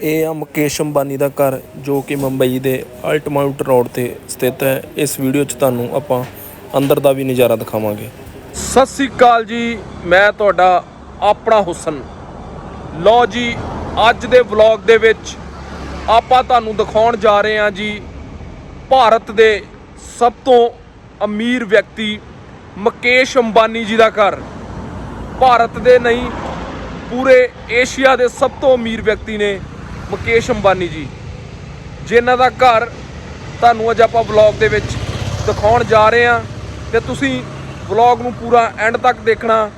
ਇਹ ਆ ਮੁਕੇਸ਼ ਅੰਬਾਨੀ ਦਾ ਘਰ, ਜੋ ਕਿ ਮੁੰਬਈ ਦੇ ਅਲਟਮਾਊਟ ਰੋਡ ਤੇ ਸਥਿਤ ਹੈ। ਇਸ ਵੀਡੀਓ 'ਚ ਤੁਹਾਨੂੰ ਆਪਾਂ ਅੰਦਰ ਦਾ ਵੀ ਨਜ਼ਾਰਾ ਦਿਖਾਵਾਂਗੇ। ਸਤਿ ਸ੍ਰੀ ਅਕਾਲ ਜੀ, ਮੈਂ ਤੁਹਾਡਾ ਆਪਣਾ ਹੁਸਨ। ਲਓ ਜੀ, ਅੱਜ ਦੇ ਵਲੌਗ ਦੇ ਵਿੱਚ ਆਪਾਂ ਤੁਹਾਨੂੰ ਦਿਖਾਉਣ ਜਾ ਰਹੇ ਹਾਂ ਜੀ, ਭਾਰਤ ਦੇ ਸਭ ਤੋਂ ਅਮੀਰ ਵਿਅਕਤੀ ਮੁਕੇਸ਼ ਅੰਬਾਨੀ ਜੀ ਦਾ ਘਰ। ਭਾਰਤ ਦੇ ਨਹੀਂ, ਪੂਰੇ ਏਸ਼ੀਆ ਦੇ ਸਭ ਤੋਂ ਅਮੀਰ ਵਿਅਕਤੀ ਨੇ ਮੁਕੇਸ਼ ਅੰਬਾਨੀ ਜੀ, ਜਿਨ੍ਹਾਂ ਦਾ ਘਰ ਤੁਹਾਨੂੰ ਅੱਜ ਆਪਾਂ ਵਲੌਗ ਦੇ ਵਿੱਚ ਦਿਖਾਉਣ ਜਾ ਰਹੇ ਹਾਂ ਤੇ ਤੁਸੀਂ ਵਲੌਗ ਨੂੰ ਪੂਰਾ ਐਂਡ ਤੱਕ ਦੇਖਣਾ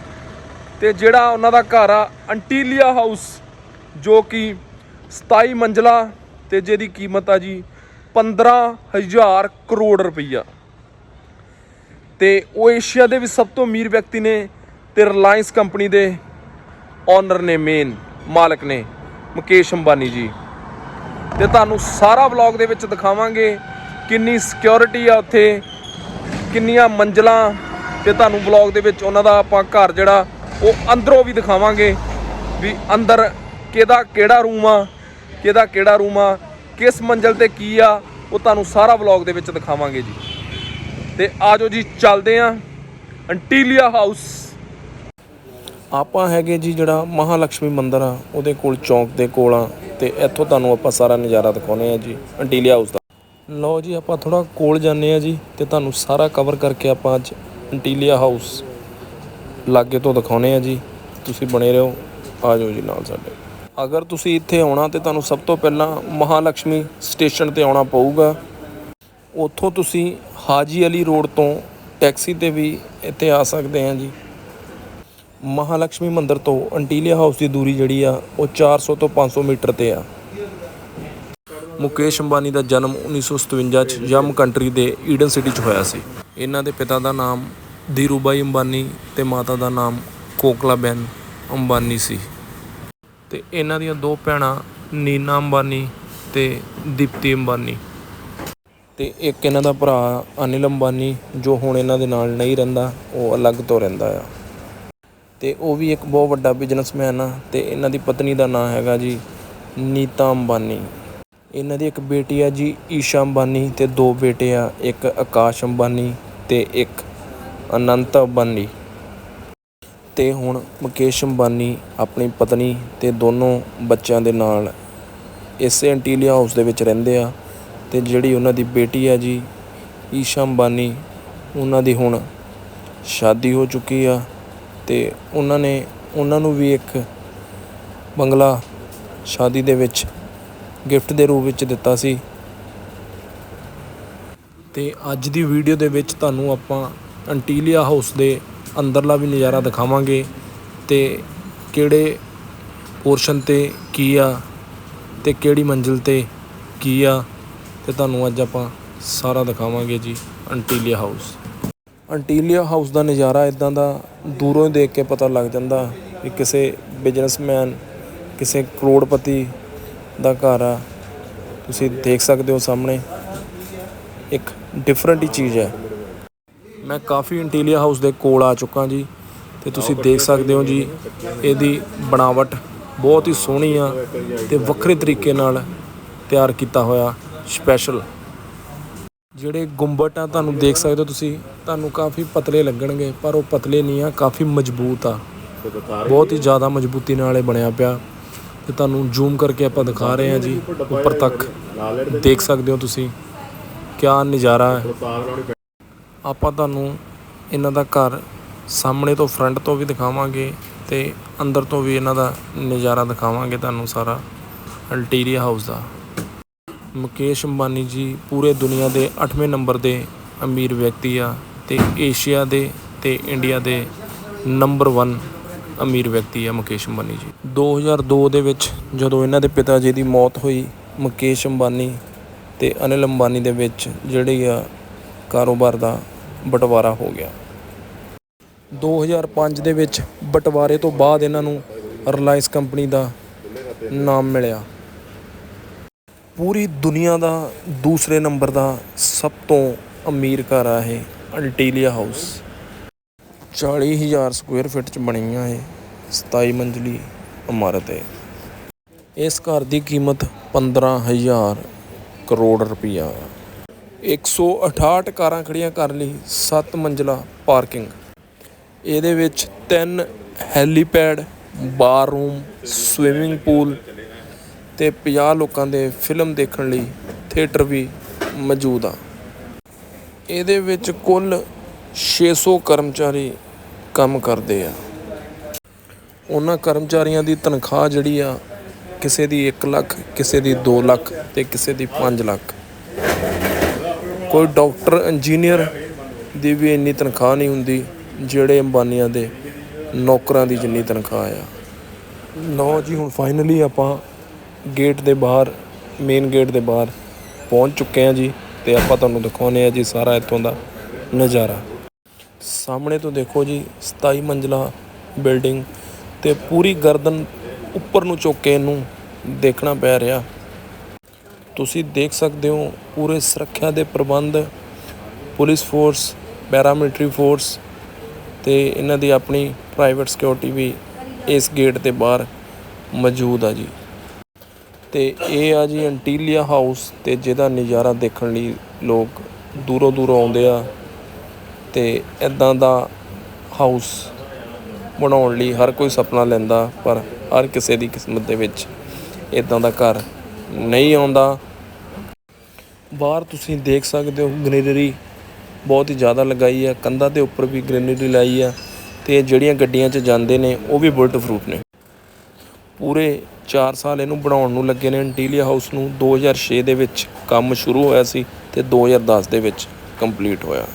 ਤੇ ਜਿਹੜਾ ਉਹਨਾਂ ਦਾ ਘਰ ਆ ਅੰਟੀਲੀਆ ਹਾਊਸ ਜੋ ਕਿ 27 ਮੰਜ਼ਲਾ ਤੇ ਜਿਹਦੀ ਕੀਮਤ ਆ ਜੀ 15000 ਕਰੋੜ ਰੁਪਈਆ। ਤੇ ਉਹ ਏਸ਼ੀਆ ਦੇ ਵੀ ਸਭ ਤੋਂ ਅਮੀਰ ਵਿਅਕਤੀ ਨੇ ਤੇ ਰਿਲਾਇੰਸ ਕੰਪਨੀ ਦੇ ਓਨਰ ਨੇ ਮੇਨ ਮਾਲਕ ਨੇ। ਮੁਕੇਸ਼ ਅੰਬਾਨੀ ਜੀ। ਤੇ ਤੁਹਾਨੂੰ ਸਾਰਾ ਵਲੌਗ ਦੇ ਵਿੱਚ ਦਿਖਾਵਾਂਗੇ ਕਿੰਨੀ ਸਿਕਿਉਰਿਟੀ ਆ ਉੱਥੇ, ਕਿੰਨੀਆਂ ਮੰਜ਼ਲਾਂ, ਤੇ ਤੁਹਾਨੂੰ ਵਲੌਗ ਦੇ ਵਿੱਚ ਉਹਨਾਂ ਦਾ ਆਪਾਂ ਘਰ ਜਿਹੜਾ, ਉਹ ਅੰਦਰੋਂ ਵੀ ਦਿਖਾਵਾਂਗੇ ਵੀ ਅੰਦਰ ਕਿਹਦਾ ਕਿਹੜਾ ਰੂਮ ਆ, ਕਿਹਦਾ ਕਿਹੜਾ ਰੂਮ ਆ, ਕਿਸ ਮੰਜ਼ਲ ਤੇ ਕੀ ਆ, ਉਹ ਤੁਹਾਨੂੰ ਸਾਰਾ ਵਲੌਗ ਦੇ ਵਿੱਚ ਦਿਖਾਵਾਂਗੇ ਜੀ। ਤੇ ਆਜੋ ਜੀ, ਚੱਲਦੇ ਆਂ। ਅੰਟੀਲੀਆ ਹਾਊਸ ਆਪਾਂ ਹੈਗੇ ਜੀ ਜਿਹੜਾ ਮਹਾਲక్ష్ਮੀ ਮੰਦਿਰ ਆ, ਉਹਦੇ ਕੋਲ ਚੌਂਕ ਦੇ ਕੋਲ ਆ, ਤੇ ਇੱਥੋਂ ਤੁਹਾਨੂੰ ਆਪਾਂ ਸਾਰਾ ਨਜ਼ਾਰਾ ਦਿਖਾਉਨੇ ਆ ਜੀ ਅੰਟੀਲੀਆ ਹਾਊਸ ਦਾ। ਲਓ ਜੀ, ਆਪਾਂ ਥੋੜਾ ਕੋਲ ਜਾਂਦੇ ਆ ਜੀ, ਤੇ ਤੁਹਾਨੂੰ ਸਾਰਾ ਕਵਰ ਕਰਕੇ ਆਪਾਂ ਅੱਜ ਅੰਟੀਲੀਆ ਹਾਊਸ ਲਾਗੇ ਤੋਂ ਦਿਖਾਉਨੇ ਆ ਜੀ। ਤੁਸੀਂ ਬਣੇ ਰਹੋ, ਆ ਜਾਓ ਜੀ ਨਾਲ ਸਾਡੇ। ਅਗਰ ਤੁਸੀਂ ਇੱਥੇ ਆਉਣਾ, ਤੇ ਤੁਹਾਨੂੰ ਸਭ ਤੋਂ ਪਹਿਲਾਂ ਮਹਾਲక్ష్ਮੀ ਸਟੇਸ਼ਨ ਤੇ ਆਉਣਾ ਪਊਗਾ। ਉੱਥੋਂ ਤੁਸੀਂ ਹਾਜੀ ਅਲੀ ਰੋਡ ਤੋਂ ਟੈਕਸੀ ਤੇ ਵੀ ਇੱਥੇ ਆ ਸਕਦੇ ਆ ਜੀ। ਮਹਾਲక్ష్ਮੀ ਮੰਦਿਰ ਤੋਂ ਅੰਟੀਲੀਆ ਹਾਊਸ ਦੀ ਦੂਰੀ ਜਿਹੜੀ ਆ, ਉਹ 400 ਤੋਂ 500 ਮੀਟਰ ਤੇ ਆ। ਮੁਕੇਸ਼ ਅੰਬਾਨੀ ਦਾ ਜਨਮ 1957 ਚ ਯਮ ਕੰਟਰੀ ਦੇ ਈਡਨ ਸਿਟੀ ਚ ਹੋਇਆ ਸੀ। ਇਹਨਾਂ ਦੇ ਪਿਤਾ ਦਾ ਨਾਮ ਧੀਰੂਬਾਈ ਅੰਬਾਨੀ ਤੇ ਮਾਤਾ ਦਾ ਨਾਮ ਕੋਕਲਾਬੈਨ ਅੰਬਾਨੀ ਸੀ। ਤੇ ਇਹਨਾਂ ਦੀਆਂ ਦੋ ਭੈਣਾਂ ਨੀਨਾ ਅੰਬਾਨੀ ਤੇ ਦੀਪਤੀ ਅੰਬਾਨੀ। ਤੇ ਇੱਕ ਇਹਨਾਂ ਦਾ ਭਰਾ ਅਨਿਲ ਅੰਬਾਨੀ, ਜੋ ਹੁਣ ਇਹਨਾਂ ਦੇ ਨਾਲ ਨਹੀਂ ਰਹਿੰਦਾ, ਉਹ ਅਲੱਗ ਤੋਂ ਰਹਿੰਦਾ ਆ। ਤੇ ਉਹ ਵੀ ਇੱਕ ਬਹੁਤ ਵੱਡਾ ਬਿਜ਼ਨਸਮੈਨ ਆ ਤੇ ਇਹਨਾਂ ਦੀ ਪਤਨੀ ਦਾ ਨਾਮ ਹੈਗਾ ਜੀ ਨੀਤਾ ਅੰਬਾਨੀ। ਇਹਨਾਂ ਦੀ ਇੱਕ ਬੇਟੀ ਆ ਜੀ ਈਸ਼ਾ ਅੰਬਾਨੀ ਤੇ ਦੋ ਬੇਟੇ ਆ, ਇੱਕ ਆਕਾਸ਼ ਅੰਬਾਨੀ ਤੇ ਇੱਕ ਅਨੰਤ ਅੰਬਾਨੀ। ਤੇ ਹੁਣ ਮੁਕੇਸ਼ ਅੰਬਾਨੀ, ਆਪਣੀ ਪਤਨੀ ਤੇ ਦੋਨੋਂ ਬੱਚਿਆਂ ਦੇ ਨਾਲ ਇਸੇ ਅੰਟੀਲੀਆ ਹਾਊਸ ਦੇ ਵਿੱਚ ਰਹਿੰਦੇ ਆ ਤੇ ਜਿਹੜੀ ਉਹਨਾਂ ਦੀ ਬੇਟੀ ਆ ਜੀ ਈਸ਼ਾ ਅੰਬਾਨੀ, ਉਹਨਾਂ ਦੀ ਹੁਣ ਸ਼ਾਦੀ ਹੋ ਚੁੱਕੀ ਆ ਤੇ ਉਹਨਾਂ ਨੇ, ਉਹਨਾਂ ਨੂੰ ਵੀ ਇੱਕ ਬੰਗਲਾ ਸ਼ਾਦੀ ਦੇ ਵਿੱਚ ਗਿਫਟ ਦੇ ਰੂਪ ਵਿੱਚ ਦਿੱਤਾ ਸੀ। ਤੇ ਅੱਜ ਦੀ ਵੀਡੀਓ ਦੇ ਵਿੱਚ ਤੁਹਾਨੂੰ ਆਪਾਂ ਅੰਟੀਲੀਆ ਹਾਊਸ ਦੇ ਅੰਦਰਲਾ ਵੀ ਨਜ਼ਾਰਾ ਦਿਖਾਵਾਂਗੇ ਤੇ ਕਿਹੜੇ ਪੋਰਸ਼ਨ ਤੇ ਕੀ ਆ ਤੇ ਕਿਹੜੀ ਮੰਜ਼ਿਲ ਤੇ ਕੀ ਆ ਤੇ ਤੁਹਾਨੂੰ ਅੱਜ ਆਪਾਂ ਸਾਰਾ ਦਿਖਾਵਾਂਗੇ ਜੀ ਅੰਟੀਲੀਆ ਹਾਊਸ। ਅੰਟੀਲੀਆ ਹਾਊਸ ਦਾ ਨਜ਼ਾਰਾ ਇਦਾਂ ਦਾ ਦੂਰੋਂ ਦੇਖ ਕੇ ਪਤਾ ਲੱਗ ਜਾਂਦਾ ਕਿ ਕਿਸੇ ਬਿਜ਼ਨਸਮੈਨ, ਕਿਸੇ ਕਰੋੜਪਤੀ ਦਾ ਘਰ ਆ। ਤੁਸੀਂ ਦੇਖ ਸਕਦੇ ਹੋ ਸਾਹਮਣੇ, ਇੱਕ ਡਿਫਰੈਂਟ ਹੀ ਚੀਜ਼ ਹੈ। ਮੈਂ ਕਾਫੀ ਇੰਟੀਲੀਆ ਹਾਊਸ ਦੇ ਕੋਲ ਆ ਚੁੱਕਾ ਜੀ, ਤੇ ਤੁਸੀਂ ਦੇਖ ਸਕਦੇ ਹੋ ਜੀ, ਇਹਦੀ ਬਣਾਵਟ ਬਹੁਤ ਹੀ ਸੋਹਣੀ ਆ ਤੇ ਵੱਖਰੇ ਤਰੀਕੇ ਨਾਲ ਤਿਆਰ ਕੀਤਾ ਹੋਇਆ ਸਪੈਸ਼ਲ ਜਿਹੜੇ ਗੁੰਬਟ ਆ, ਤੁਹਾਨੂੰ ਦੇਖ ਸਕਦੇ ਹੋ ਤੁਸੀਂ, ਤੁਹਾਨੂੰ ਕਾਫੀ ਪਤਲੇ ਲੱਗਣਗੇ, ਪਰ ਉਹ ਪਤਲੇ ਨਹੀਂ ਆ, ਕਾਫੀ ਮਜ਼ਬੂਤ ਆ। ਬਹੁਤ ਹੀ ਜ਼ਿਆਦਾ ਮਜ਼ਬੂਤੀ ਨਾਲ ਇਹ ਬਣਿਆ ਪਿਆ। ਤੇ ਤੁਹਾਨੂੰ ਜ਼ੂਮ ਕਰਕੇ ਆਪਾਂ ਦਿਖਾ ਰਹੇ ਹਾਂ ਜੀ, ਉੱਪਰ ਤੱਕ। ਦੇਖ ਸਕਦੇ ਹੋ ਤੁਸੀਂ, ਕਿਆ ਨਜ਼ਾਰਾ ਹੈ। ਆਪਾਂ ਤੁਹਾਨੂੰ ਇਹਨਾਂ ਦਾ ਘਰ ਸਾਹਮਣੇ ਤੋਂ ਫਰੰਟ ਤੋਂ ਵੀ ਦਿਖਾਵਾਂਗੇ ਤੇ ਅੰਦਰ ਤੋਂ ਵੀ ਇਹਨਾਂ ਦਾ ਨਜ਼ਾਰਾ ਦਿਖਾਵਾਂਗੇ ਤੁਹਾਨੂੰ ਸਾਰਾ ਅਲਟੀਰੀਆ ਹਾਊਸ ਦਾ। ਮੁਕੇਸ਼ ਅੰਬਾਨੀ ਜੀ ਪੂਰੇ ਦੁਨੀਆ ਦੇ 8ਵੇਂ ਨੰਬਰ ਦੇ ਅਮੀਰ ਵਿਅਕਤੀ ਆ ਤੇ ਏਸ਼ੀਆ ਦੇ ਤੇ ਇੰਡੀਆ ਦੇ ਨੰਬਰ 1 ਅਮੀਰ ਵਿਅਕਤੀ ਆ ਮੁਕੇਸ਼ ਅੰਬਾਨੀ ਜੀ। 2002 ਦੇ ਵਿੱਚ ਜਦੋਂ ਇਹਨਾਂ ਦੇ ਪਿਤਾ ਜੀ ਦੀ ਮੌਤ ਹੋਈ, ਮੁਕੇਸ਼ ਅੰਬਾਨੀ ਤੇ ਅਨਿਲ ਅੰਬਾਨੀ ਦੇ ਵਿੱਚ ਜਿਹੜੀ ਆ ਕਾਰੋਬਾਰ ਦਾ ਬਟਵਾਰਾ ਹੋ ਗਿਆ। 2005 ਦੇ ਵਿੱਚ ਬਟਵਾਰੇ ਤੋਂ ਬਾਅਦ ਇਹਨਾਂ ਨੂੰ ਰਿਲਾਇੰਸ ਕੰਪਨੀ ਦਾ ਨਾਮ ਮਿਲਿਆ। ਪੂਰੀ ਦੁਨੀਆ ਦਾ ਦੂਸਰੇ ਨੰਬਰ ਦਾ ਸਭ ਤੋਂ ਅਮੀਰ ਘਰ ਆ ਇਹ ਅਲਟੀਲੀਆ ਹਾਊਸ। 40000 ਸਕੁਅਰ ਫੁੱਟ ਚ ਬਣੀ ਆ ਇਹ 27 ਮੰਜ਼ਲੀ ਇਮਾਰਤ ਹੈ। ਇਸ ਘਰ ਦੀ ਕੀਮਤ 15000 ਕਰੋੜ ਰੁਪਈਆ। 168 ਕਾਰਾਂ ਖੜੀਆਂ ਕਰ ਲਈ 7 ਮੰਜ਼ਲਾ ਪਾਰਕਿੰਗ। ਇਹਦੇ ਵਿੱਚ ਤਿੰਨ ਹੈਲੀਪੈਡ, ਬਾਰਰੂਮ, ਸਵਿਮਿੰਗ ਪੂਲ ਅਤੇ ਪੰਜਾਹ ਲੋਕਾਂ ਦੇ ਫਿਲਮ ਦੇਖਣ ਲਈ ਥੀਏਟਰ ਵੀ ਮੌਜੂਦ ਆ। ਇਹਦੇ ਵਿੱਚ ਕੁੱਲ ਛੇ ਸੌ ਕਰਮਚਾਰੀ ਕੰਮ ਕਰਦੇ ਆ। ਉਹਨਾਂ ਕਰਮਚਾਰੀਆਂ ਦੀ ਤਨਖਾਹ ਜਿਹੜੀ ਆ, ਕਿਸੇ ਦੀ 1 ਲੱਖ, ਕਿਸੇ ਦੀ 2 ਲੱਖ ਤੇ ਕਿਸੇ ਦੀ 5 ਲੱਖ। ਕੋਈ ਡਾਕਟਰ, ਇੰਜੀਨੀਅਰ ਦੀ ਵੀ ਇੰਨੀ ਤਨਖਾਹ ਨਹੀਂ ਹੁੰਦੀ, ਜਿਹੜੇ ਅੰਬਾਨੀਆਂ ਦੇ ਨੌਕਰਾਂ ਦੀ ਜਿੰਨੀ ਤਨਖਾਹ ਆ। ਲਓ ਜੀ, ਹੁਣ ਫਾਈਨਲੀ ਆਪਾਂ ਗੇਟ ਦੇ ਬਾਹਰ ਮੇਨ ਗੇਟ ਦੇ ਬਾਹਰ ਪਹੁੰਚ ਚੁੱਕੇ ਹਾਂ ਜੀ ਤੇ ਆਪਾਂ ਤੁਹਾਨੂੰ ਦਿਖਾਉਂਦੇ ਆ ਜੀ ਸਾਰਾ ਇੱਥੋਂ ਦਾ ਨਜ਼ਾਰਾ। ਸਾਹਮਣੇ ਤੋਂ ਦੇਖੋ ਜੀ 27 ਮੰਜ਼ਲਾ ਬਿਲਡਿੰਗ ਤੇ ਪੂਰੀ ਗਰਦਨ ਉੱਪਰ ਨੂੰ ਚੁੱਕ ਕੇ ਇਹਨੂੰ ਦੇਖਣਾ ਪੈ ਰਿਹਾ। ਤੁਸੀਂ ਦੇਖ ਸਕਦੇ ਹੋ ਪੂਰੇ ਸੁਰੱਖਿਆ ਦੇ ਪ੍ਰਬੰਧ, ਪੁਲਿਸ ਫੋਰਸ ਪੈਰਾਮਿਲਟਰੀ ਫੋਰਸ ਤੇ ਇਹਨਾਂ ਦੀ ਆਪਣੀ ਪ੍ਰਾਈਵੇਟ ਸਿਕਿਉਰਿਟੀ ਵੀ ਇਸ ਗੇਟ ਦੇ ਬਾਹਰ ਮੌਜੂਦ ਆ ਜੀ। ਤੇ ਇਹ ਆ ਜੀ ਐਂਟੀਲੀਆ ਹਾਊਸ ਤੇ ਜਿਹਦਾ ਨਜ਼ਾਰਾ ਦੇਖਣ ਲਈ ਲੋਕ ਦੂਰੋਂ ਦੂਰੋਂ ਆਉਂਦੇ ਆ ਤੇ ਇਦਾਂ ਦਾ ਹਾਊਸ ਬਣਾਉਣ ਲਈ ਹਰ ਕੋਈ ਸੁਪਨਾ ਲੈਂਦਾ, ਪਰ ਹਰ ਕਿਸੇ ਦੀ ਕਿਸਮਤ ਦੇ ਵਿੱਚ ਇਦਾਂ ਦਾ ਘਰ ਨਹੀਂ ਆਉਂਦਾ। ਬਾਹਰ ਤੁਸੀਂ ਦੇਖ ਸਕਦੇ ਹੋ ਗ੍ਰੀਨਰੀ ਬਹੁਤ ਹੀ ਜ਼ਿਆਦਾ ਲਗਾਈ ਆ, ਕੰਧਾਂ ਦੇ ਉੱਪਰ ਵੀ ਗ੍ਰੀਨਰੀ ਲਾਈ ਆ ਤੇ ਜਿਹੜੀਆਂ ਗੱਡੀਆਂ 'ਚ ਜਾਂਦੇ ਨੇ ਉਹ ਵੀ ਬੁਲਟ ਪ੍ਰੂਫ ਨੇ। ਪੂਰੇ 4 ਸਾਲ ਇਹਨੂੰ ਬਣਾਉਣ ਨੂੰ ਲੱਗੇ ਨੇ ਇੰਟੀਲੀਆ ਹਾਊਸ ਨੂੰ। 2006 ਦੇ ਵਿੱਚ ਕੰਮ ਸ਼ੁਰੂ ਹੋਇਆ ਸੀ ਤੇ 2010 ਦੇ ਵਿੱਚ ਕੰਪਲੀਟ ਹੋਇਆ।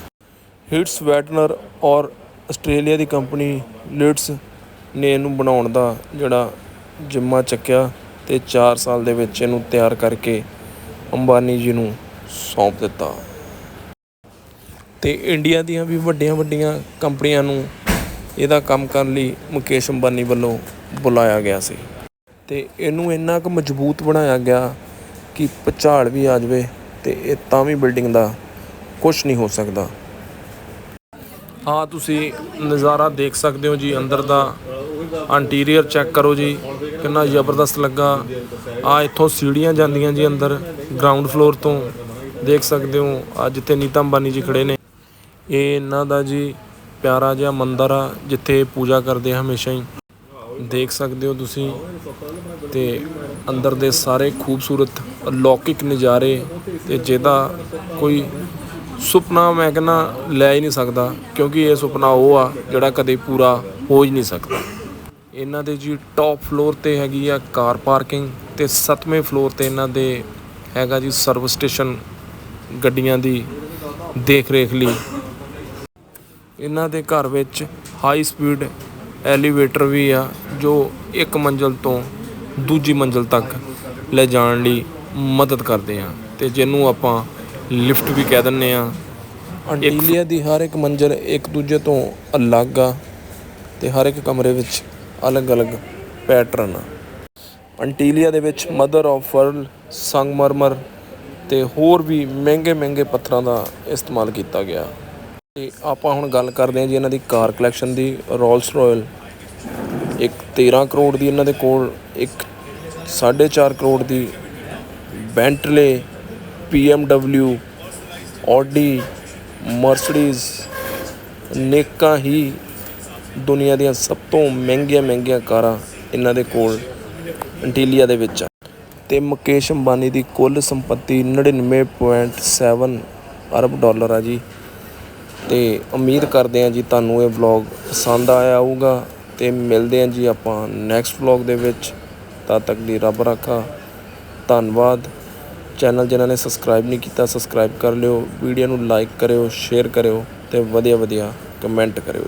ਹਿਟਸ ਵੈਟਨਰ ਔਰ ਆਸਟ੍ਰੇਲੀਆ ਦੀ ਕੰਪਨੀ ਲਿਟਸ ਨੇ ਇਹਨੂੰ ਬਣਾਉਣ ਦਾ ਜਿਹੜਾ ਜਿੰਮਾ ਚੱਕਿਆ ਤੇ 4 ਸਾਲ ਦੇ ਵਿੱਚ ਇਹਨੂੰ ਤਿਆਰ ਕਰਕੇ ਅੰਬਾਨੀ ਜੀ ਨੂੰ ਸੌਂਪ ਦਿੱਤਾ। ਤੇ ਇੰਡੀਆ ਦੀਆਂ ਵੀ ਵੱਡੀਆਂ ਵੱਡੀਆਂ ਕੰਪਨੀਆਂ ਨੂੰ ਇਹਦਾ ਕੰਮ ਕਰਨ ਲਈ ਮੁਕੇਸ਼ ਅੰਬਾਨੀ ਵੱਲੋਂ ਬੁਲਾਇਆ ਗਿਆ ਸੀ। ਅਤੇ ਇਹਨੂੰ ਇੰਨਾ ਕੁ ਮਜ਼ਬੂਤ ਬਣਾਇਆ ਗਿਆ ਕਿ ਭੁਚਾਲ ਵੀ ਆ ਜਾਵੇ ਅਤੇ ਇਹ ਤਾਂ ਵੀ ਬਿਲਡਿੰਗ ਦਾ ਕੁਛ ਨਹੀਂ ਹੋ ਸਕਦਾ। ਆ ਤੁਸੀਂ ਨਜ਼ਾਰਾ ਦੇਖ ਸਕਦੇ ਹੋ ਜੀ, ਅੰਦਰ ਦਾ ਇੰਟੀਰੀਅਰ ਚੈੱਕ ਕਰੋ ਜੀ, ਕਿੰਨਾ ਜ਼ਬਰਦਸਤ ਲੱਗਾ। ਆ, ਇੱਥੋਂ ਸੀੜੀਆਂ ਜਾਂਦੀਆਂ ਜੀ ਅੰਦਰ ਗਰਾਊਂਡ ਫਲੋਰ ਤੋਂ। ਦੇਖ ਸਕਦੇ ਹੋ, ਆ, ਜਿੱਥੇ ਨੀਤਾ ਅੰਬਾਨੀ ਜੀ ਖੜੇ ਨੇ। ਇਹ ਇਹਨਾਂ ਦਾ ਜੀ ਪਿਆਰਾ ਜਿਹਾ ਮੰਦਿਰ ਆ, ਜਿੱਥੇ ਪੂਜਾ ਕਰਦੇ ਆ ਹਮੇਸ਼ਾ ਹੀ। ਦੇਖ ਸਕਦੇ ਹੋ ਤੁਸੀਂ ਤੇ ਅੰਦਰ ਦੇ ਸਾਰੇ ਖੂਬਸੂਰਤ ਅਲੌਕਿਕ ਨਜ਼ਾਰੇ ਤੇ ਜਿਹਦਾ ਕੋਈ ਸੁਪਨਾ ਮੈਂ ਕਹਿੰਦਾ ਲੈ ਹੀ ਨਹੀਂ ਸਕਦਾ, ਕਿਉਂਕਿ ਇਹ ਸੁਪਨਾ ਉਹ ਆ ਜਿਹੜਾ ਕਦੇ ਪੂਰਾ ਹੋ ਹੀ ਨਹੀਂ ਸਕਦਾ। ਇਹਨਾਂ ਦੇ ਜੀ ਟੌਪ ਫਲੋਰ ਤੇ ਹੈਗੀ ਆ ਕਾਰ ਪਾਰਕਿੰਗ ਤੇ 7ਵੇਂ ਫਲੋਰ ਤੇ ਇਹਨਾਂ ਦੇ ਹੈਗਾ ਜੀ ਸਰਵਿਸ ਸਟੇਸ਼ਨ ਗੱਡੀਆਂ ਦੀ ਦੇਖ ਰੇਖ ਲਈ। ਇਹਨਾਂ ਦੇ ਘਰ ਵਿੱਚ ਹਾਈ ਸਪੀਡ ਐਲੀਵੇਟਰ ਵੀ ਆ ਜੋ ਇੱਕ ਮੰਜ਼ਲ ਤੋਂ ਦੂਜੀ ਮੰਜ਼ਲ ਤੱਕ ਲੈ ਜਾਣ ਲਈ ਮਦਦ ਕਰਦੇ ਆ ਤੇ ਜਿਹਨੂੰ ਆਪਾਂ ਲਿਫਟ ਵੀ ਕਹਿ ਦਿੰਨੇ ਆ ਅੰਟੀਲੀਆ ਦੀ ਹਰ ਇੱਕ ਮੰਜ਼ਲ ਇੱਕ ਦੂਜੇ ਤੋਂ ਅਲੱਗ ਆ ਤੇ ਹਰ ਇੱਕ ਕਮਰੇ ਵਿੱਚ ਅਲੱਗ-ਅਲੱਗ ਪੈਟਰਨ ਆ। ਅੰਟੀਲੀਆ ਦੇ ਵਿੱਚ ਮਦਰ ਆਫ ਵਰਲ ਸੰਗਮਰਮਰ ਤੇ ਹੋਰ ਵੀ ਮਹਿੰਗੇ-ਮਹਿੰਗੇ ਪੱਥਰਾਂ ਦਾ ਇਸਤੇਮਾਲ ਕੀਤਾ ਗਿਆ। ਤੇ ਆਪਾਂ ਹੁਣ ਗੱਲ ਕਰਦੇ ਹਾਂ ਜੀ ਇਹਨਾਂ ਦੀ ਕਾਰ ਕਲੈਕਸ਼ਨ ਦੀ, ਰੋਲਸ ਰਾਇਲ 13 ਕਰੋੜ ਦੀ ਇਹਨਾਂ ਦੇ ਕੋਲ ਇੱਕ 4.5 ਕਰੋੜ ਦੀ ਬੈਂਟਲੇ BMW ਆਡੀ, ਮਰਸੀਡੀਜ਼, ਨੇਕਾਂ ਹੀ ਦੁਨੀਆ ਦੀਆਂ ਸਭ ਤੋਂ ਮਹਿੰਗੀਆਂ ਮਹਿੰਗੀਆਂ ਕਾਰਾਂ ਇਹਨਾਂ ਦੇ ਕੋਲ ਇੰਟੀਲੀਆ ਦੇ ਵਿੱਚ ਆ। ਤੇ ਮੁਕੇਸ਼ ਅੰਬਾਨੀ ਦੀ ਕੁੱਲ ਸੰਪਤੀ 99.7 ਅਰਬ ਡਾਲਰ ਆ ਜੀ। ਤੇ ਉਮੀਦ ਕਰਦੇ ਹਾਂ ਜੀ ਤੁਹਾਨੂੰ ਇਹ ਵਲੌਗ ਪਸੰਦ ਆਇਆ ਹੋਊਗਾ। ਤੇ ਮਿਲਦੇ ਹਾਂ ਜੀ ਆਪਾਂ ਨੈਕਸਟ ਵਲੌਗ ਦੇ ਵਿੱਚ। ਤਦ ਤੱਕ ਲਈ ਰੱਬ ਰਾਖਾ। ਧੰਨਵਾਦ। ਚੈਨਲ ਜਿਨ੍ਹਾਂ ਨੇ ਸਬਸਕ੍ਰਾਈਬ ਨਹੀਂ ਕੀਤਾ ਸਬਸਕ੍ਰਾਈਬ ਕਰ ਲਿਓ। ਵੀਡੀਓ ਨੂੰ ਲਾਈਕ ਕਰਿਓ ਸ਼ੇਅਰ ਕਰਿਓ ਤੇ ਵਧੀਆ ਵਧੀਆ ਕਮੈਂਟ ਕਰਿਓ।